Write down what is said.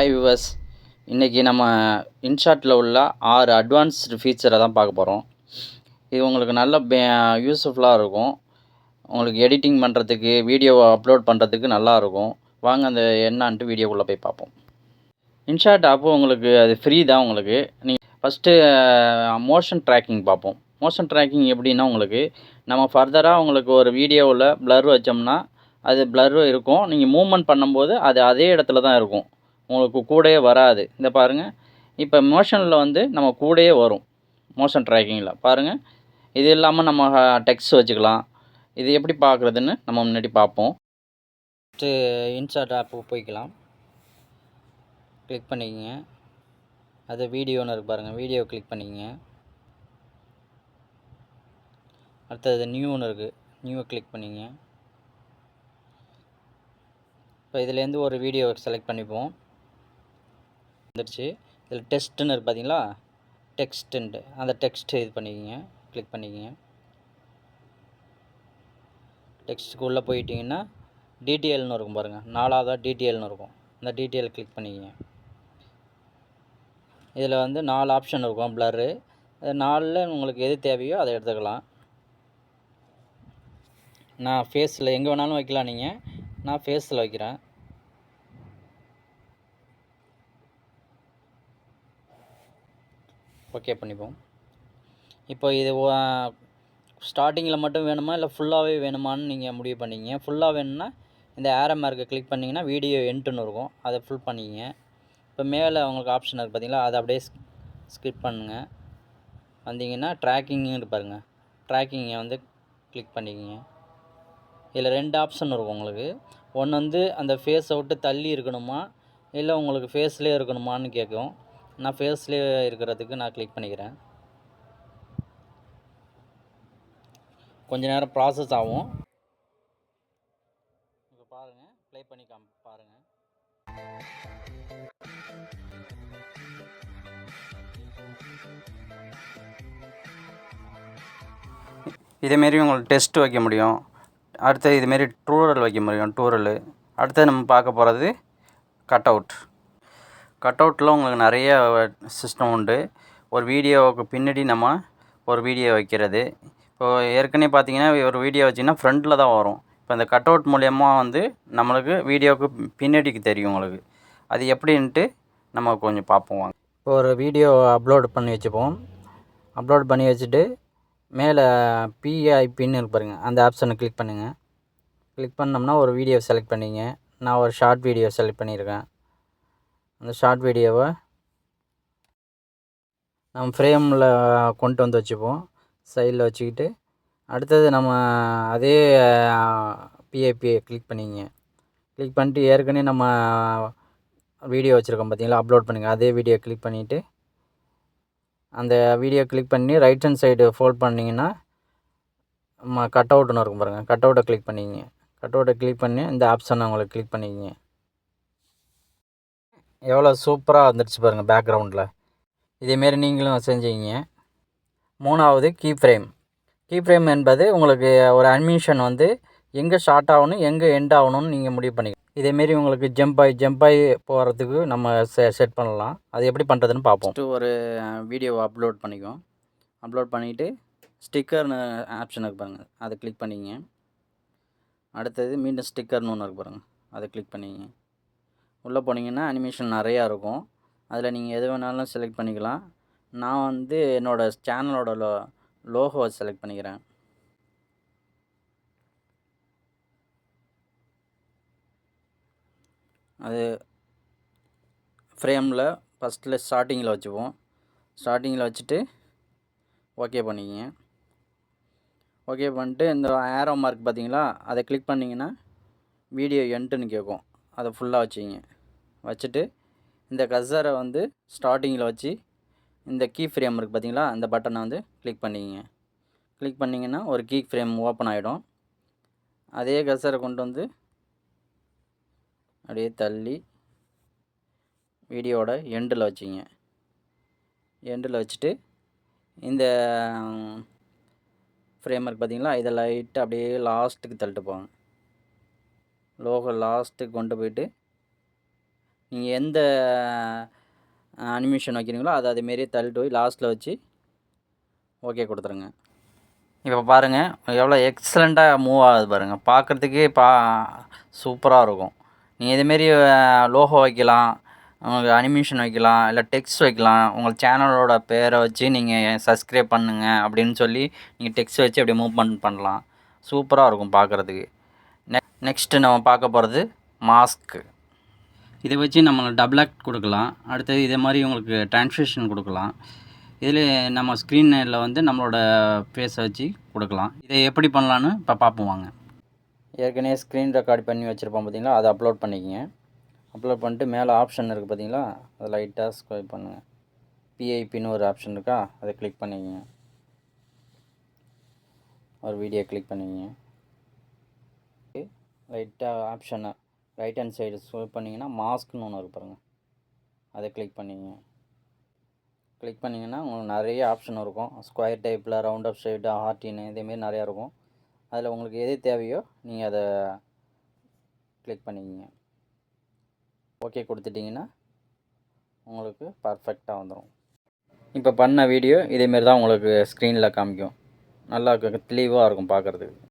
Hi viewers இன்றைக்கி நம்ம இன்ஷாட்டில் உள்ள ஆறு அட்வான்ஸ்டு ஃபீச்சரை தான் பார்க்க போகிறோம் இது உங்களுக்கு நல்ல யூஸ்ஃபுல்லாக இருக்கும். உங்களுக்கு எடிட்டிங் பண்ணுறதுக்கு வீடியோவை அப்லோட் பண்ணுறதுக்கு நல்லா இருக்கும். வாங்க அந்த என்னான்ட்டு வீடியோக்குள்ளே போய் பார்ப்போம். இன்ஷாட் ஆப்பு உங்களுக்கு அது ஃப்ரீ தான் உங்களுக்கு. நீங்கள் ஃபஸ்ட்டு மோஷன் ட்ராக்கிங் பார்ப்போம். மோஷன் ட்ராக்கிங் எப்படின்னா உங்களுக்கு நம்ம ஃபர்தராக உங்களுக்கு ஒரு வீடியோவில் ப்ளர் வச்சோம்னா அது blur இருக்கும். நீங்கள் மூவ்மெண்ட் பண்ணும்போது அது அதே இடத்துல தான் இருக்கும். உங்களுக்கு கூடயே வராது. இந்த பாருங்கள் இப்போ மோஷனில் வந்து நம்ம கூடயே வரும். மோஷன் ட்ராக்கிங்கில் பாருங்கள் இது இல்லாமல் நம்ம டெக்ஸ்ட் வச்சுக்கலாம். இது எப்படி பார்க்குறதுன்னு நம்ம முன்னாடி பார்ப்போம். ஃபஸ்ட்டு இன்ஸ்டாட் ஆப்பு போய்க்கலாம். கிளிக் பண்ணிக்கங்க. அது வீடியோன்னு இருக்கு பாருங்கள் வீடியோ கிளிக் பண்ணிக்கங்க. அடுத்தது நியூன்னு இருக்குது நியூவை கிளிக் பண்ணிங்க இப்போ இதுலேருந்து ஒரு வீடியோ செலக்ட் பண்ணிப்போம். வந்துடுச்சு. இதில் டெஸ்ட்டுன்னு இருக்கு பார்த்தீங்களா? டெக்ஸ்ட்டுன்ட்டு அந்த டெக்ஸ்ட் இது பண்ணிக்கிங்க. கிளிக் பண்ணிக்கிங்க. டெக்ஸ்ட்டுக்கு உள்ளே போயிட்டீங்கன்னா டிடிஎல்னு இருக்கும் பாருங்கள் நாலாவதாக டிடிஎல்னு இருக்கும். அந்த டிடிஎல் கிளிக் பண்ணிக்கிங்க. இதில் வந்து நாலு ஆப்ஷன் இருக்கும். ப்ளரு நாலில் உங்களுக்கு எது தேவையோ அதை எடுத்துக்கலாம். நான் ஃபேஸில் எங்கே வேணாலும் வைக்கலாம் நீங்கள் நான் ஃபேஸில் வைக்கிறேன். ஓகே பண்ணிப்போம். இப்போ இது ஸ்டார்டிங்கில் மட்டும் வேணுமா? இல்லை ஃபுல்லாகவே வேணுமான்னு நீங்கள் முடிவு பண்ணிங்க ஃபுல்லாக வேணும்னா இந்த ஏரோ மார்க்கை கிளிக் பண்ணிங்கன்னா வீடியோ என்ட்டுன்னு இருக்கும். அதை ஃபுல் பண்ணிங்க இப்போ மேலே உங்களுக்கு ஆப்ஷன் இருக்குது பார்த்தீங்களா அதை அப்படியே ஸ்கிப் பண்ணுங்கள் வந்தீங்கன்னா ட்ராக்கிங்னு பாருங்க. ட்ராக்கிங்கை வந்து கிளிக் பண்ணிக்கிங்க. இதில் ரெண்டு ஆப்ஷன் இருக்கும் உங்களுக்கு. ஒன்று வந்து அந்த ஃபேஸை விட்டு தள்ளி இருக்கணுமா? இல்லை உங்களுக்கு ஃபேஸ்லேயே இருக்கணுமான்னு கேட்கும். நான் ஃபேஸ்லேயே இருக்கிறதுக்கு நான் கிளிக் பண்ணிக்கிறேன். கொஞ்ச நேரம் ப்ராசஸ் ஆகும். இப்போ பாருங்கள் ப்ளே பண்ணி காம் பாருங்கள் இதேமாரி உங்களுக்கு டெஸ்ட் வைக்க முடியும். அடுத்து இதுமாரி டூரல் வைக்க முடியும் டூரல் அடுத்து நம்ம பார்க்க போகிறது கட் அவுட் கட் அவுட்டில் உங்களுக்கு நிறைய சிஸ்டம் உண்டு. ஒரு வீடியோவுக்கு பின்னாடி நம்ம ஒரு வீடியோ வைக்கிறது. இப்போது ஏற்கனவே பார்த்தீங்கன்னா ஒரு வீடியோ வச்சிங்கன்னா ஃப்ரண்ட்டில் தான் வரும். இப்போ இந்த கட் அவுட் மூலயமா வந்து நம்மளுக்கு வீடியோவுக்கு பின்னாடிக்கு தெரியும் உங்களுக்கு. அது எப்படின்ட்டு நம்ம கொஞ்சம் பார்ப்போம் வாங்க. இப்போ ஒரு வீடியோ அப்லோட் பண்ணி வச்சுப்போம். அப்லோட் பண்ணி வச்சுட்டு மேலே பிஐபின்னு இருக்கு பாருங்கள் அந்த ஆப்ஷனை கிளிக் பண்ணுங்கள் கிளிக் பண்ணோம்னா ஒரு வீடியோ செலக்ட் பண்ணிங்க. நான் ஒரு ஷார்ட் வீடியோ செலக்ட் பண்ணியிருக்கேன். அந்த ஷார்ட் வீடியோவை நம்ம ஃப்ரேமில் கொண்டு வந்து வச்சுப்போம். சைடில் வச்சுக்கிட்டு அடுத்தது நம்ம அதே பிஏபியை கிளிக் பண்ணிங்க கிளிக் பண்ணிட்டு ஏற்கனவே நம்ம வீடியோ வச்சுருக்கோம் பார்த்தீங்களா அப்லோட் பண்ணுங்கள் அதே வீடியோ கிளிக் பண்ணிவிட்டு அந்த வீடியோ கிளிக் பண்ணி ரைட் ஹேண்ட் சைடு ஃபோல்ட் பண்ணிங்கன்னா நம்ம கட் அவுட்னு இருக்கும் பாருங்கள் கட் அவுட்டை கிளிக் பண்ணிக்கிங்க. கட் அவுட்டை கிளிக் பண்ணி இந்த ஆப்ஷனை உங்களுக்கு கிளிக் பண்ணிக்கிங்க. எவ்வளோ சூப்பராக வந்துடுச்சு பாருங்கள் பேக்ரவுண்டில் இதேமாரி நீங்களும் செஞ்சீங்க மூணாவது கீ ஃப்ரேம் கீ ஃப்ரேம் என்பது உங்களுக்கு ஒரு அனிமேஷன் வந்து எங்கே ஸ்டார்ட் ஆகணும் எங்கே எண்ட் ஆகணும்னு நீங்கள் முடிவு பண்ணிக்கலாம் இதேமாரி உங்களுக்கு ஜம்ப் ஆகி ஜம்ப் ஆகி போகிறதுக்கு நம்ம செ செட் பண்ணலாம். அது எப்படி பண்ணுறதுன்னு பார்ப்போம் ஒரு வீடியோவை அப்லோட் பண்ணிக்குவோம். அப்லோட் பண்ணிவிட்டு ஸ்டிக்கர்னு ஆப்ஷன் இருக்கு பாருங்கள் அதை கிளிக் பண்ணிங்க. அடுத்தது மீண்டும் ஸ்டிக்கர்னு ஒன்று இருக்கு பாருங்கள் அதை கிளிக் பண்ணிங்க. உள்ளே போனீங்கன்னா அனிமேஷன் நிறையா இருக்கும். அதில் நீங்கள் எது வேணாலும் செலக்ட் பண்ணிக்கலாம். நான் வந்து என்னோடய சேனலோட லோ லோகோவை செலக்ட் பண்ணிக்கிறேன். அது ஃப்ரேமில் ஃபஸ்ட்டில் ஸ்டார்டிங்கில் வச்சுப்போம். ஸ்டார்டிங்கில் வச்சுட்டு ஓகே பண்ணிக்கிங்க. ஓகே பண்ணிட்டு இந்த ஏரோ மார்க் பார்த்தீங்களா? அதை கிளிக் பண்ணிங்கன்னா வீடியோ என்ட்டுன்னு கேட்கும். அதை ஃபுல்லாக வச்சுங்க வச்சுட்டு இந்த கசரை வந்து ஸ்டார்டிங்கில் வச்சு இந்த கீ ஃப்ரேம் இருக்குது பார்த்தீங்களா அந்த பட்டனை வந்து கிளிக் பண்ணிக்கங்க. கிளிக் பண்ணிங்கன்னா ஒரு கீ ஃப்ரேம் ஓப்பன் ஆகிடும் அதே கசரை கொண்டு வந்து அப்படியே தள்ளி வீடியோட எண்டில் வச்சுங்க எண்டில் வச்சுட்டு இந்த ஃப்ரேம் இருக்குது பார்த்தீங்களா இதை லைட்டாக அப்படியே லாஸ்ட்டுக்கு தள்ளிட்டு போங்க. லோகோ லாஸ்ட்டுக்கு கொண்டு போயிட்டு நீங்கள் எந்த அனிமேஷன் வைக்கிறீங்களோ அதை அதேமாரியே தள்ளிட்டு போய் லாஸ்ட்டில் வச்சு ஓகே கொடுத்துருங்க. இப்போ பாருங்கள் எவ்வளோ எக்ஸலண்ட்டாக மூவ் ஆகுது பாருங்கள் பார்க்குறதுக்கே பா சூப்பராக இருக்கும். நீங்கள் இதேமாரி லோகோ வைக்கலாம் உங்களுக்கு அனிமேஷன் வைக்கலாம் இல்லை டெக்ஸ்ட் வைக்கலாம் உங்கள் சேனலோட பேரை வச்சு நீங்கள் சப்ஸ்கிரைப் பண்ணுங்கள் அப்படின்னு சொல்லி நீங்கள் டெக்ஸ்ட் வச்சு அப்படியே மூவ்மெண்ட் பண்ணலாம். சூப்பராக இருக்கும் பார்க்குறதுக்கு நெக்ஸ்ட்டு நம்ம பார்க்க போகிறது மாஸ்க்கு இதை வச்சு நம்ம டபுள் ஆக்ட் கொடுக்கலாம். அடுத்தது இதே மாதிரி உங்களுக்கு ட்ரான்ஸ்லேஷன் கொடுக்கலாம். இதில் நம்ம ஸ்க்ரீனில் வந்து நம்மளோட ஃபேஸை வச்சு கொடுக்கலாம். இதை எப்படி பண்ணலான்னு இப்போ பார்ப்போம் வாங்க. ஏற்கனவே ஸ்க்ரீன் ரெக்கார்ட் பண்ணி வச்சுருப்போம் பார்த்தீங்களா? அதை அப்லோட் பண்ணிக்கங்க. அப்லோட் பண்ணிட்டு மேலே ஆப்ஷன் இருக்குது பார்த்தீங்களா? அதை லைட்டாக ஸ்க்ரோல் பண்ணுங்கள் பிஐபின்னு ஒரு ஆப்ஷன் இருக்கா? அதை கிளிக் பண்ணிக்கங்க. ஒரு வீடியோ கிளிக் பண்ணிக்கங்க. லைட்டாக ஆப்ஷனை ரைட் ஹேண்ட் சைடு ஸ்வைப் பண்ணிங்கன்னா மாஸ்க்னு ஒன்று இருக்கு பாருங்கள் அதை கிளிக் பண்ணிங்க. கிளிக் பண்ணிங்கன்னா உங்களுக்கு நிறைய ஆப்ஷன் இருக்கும். ஸ்கொயர் டைப்பில் ரவுண்ட் அப் ஷேடு ஹார்டின்னு இதேமாரி நிறையா இருக்கும். அதில் உங்களுக்கு எது தேவையோ நீங்கள் அதை கிளிக் பண்ணிக்கிங்க ஓகே கொடுத்துட்டிங்கன்னா உங்களுக்கு பர்ஃபெக்டாக வந்துடும் இப்போ பண்ண வீடியோ இதேமாரி தான் உங்களுக்கு ஸ்க்ரீனில் காமிக்கும். நல்லா தெளிவாக இருக்கும் பார்க்குறதுக்கு